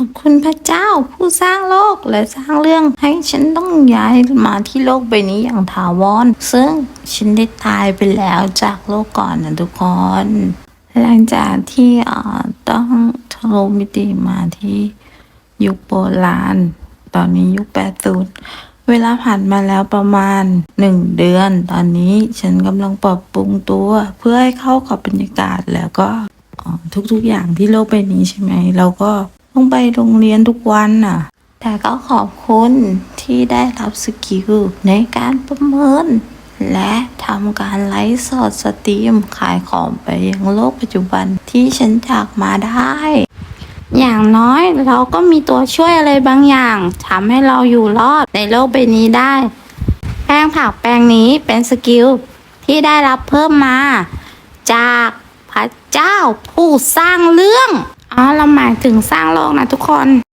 อบคุณพระเจ้าผู้สร้างโลกและสร้างเรื่องให้ฉันต้องย้ายมาที่โลกใบนี้อย่างถาวร ซึ่งฉันได้ตายไปแล้วจากโลกก่อนนะทุกคน หลังจากที่ต้องทะลุมิติมาที่ยุคโบราณ ตอนนี้ยุค80เวลาผ่านมาแล้วประมาณ 1 เดือน ตอนนี้ฉันกำลังปรับปรุงตัว เพื่อให้เข้ากับบรรยากาศแล้วก็ทุกๆอย่างที่โลกใบนี้ใช่ไหม เราก็ ต้องไปโรงเรียนทุกวันน่ะ แต่ก็ขอบคุณที่ได้รับสกิลในการประเมิน และทำการไลฟ์สดสตรีมขายของไปยังโลกปัจจุบันที่ฉันจากมาได้ อย่างน้อยเราก็มีตัวช่วยอะไรบางอย่างทำให้เราอยู่รอดในโลกใบนี้ได้ แป้งผักแปลงนี้เป็นสกิลที่ได้รับเพิ่มมา จากพระเจ้าผู้สร้างเรื่อง อ๋อเราหมายถึงสร้างโลกนะทุกคน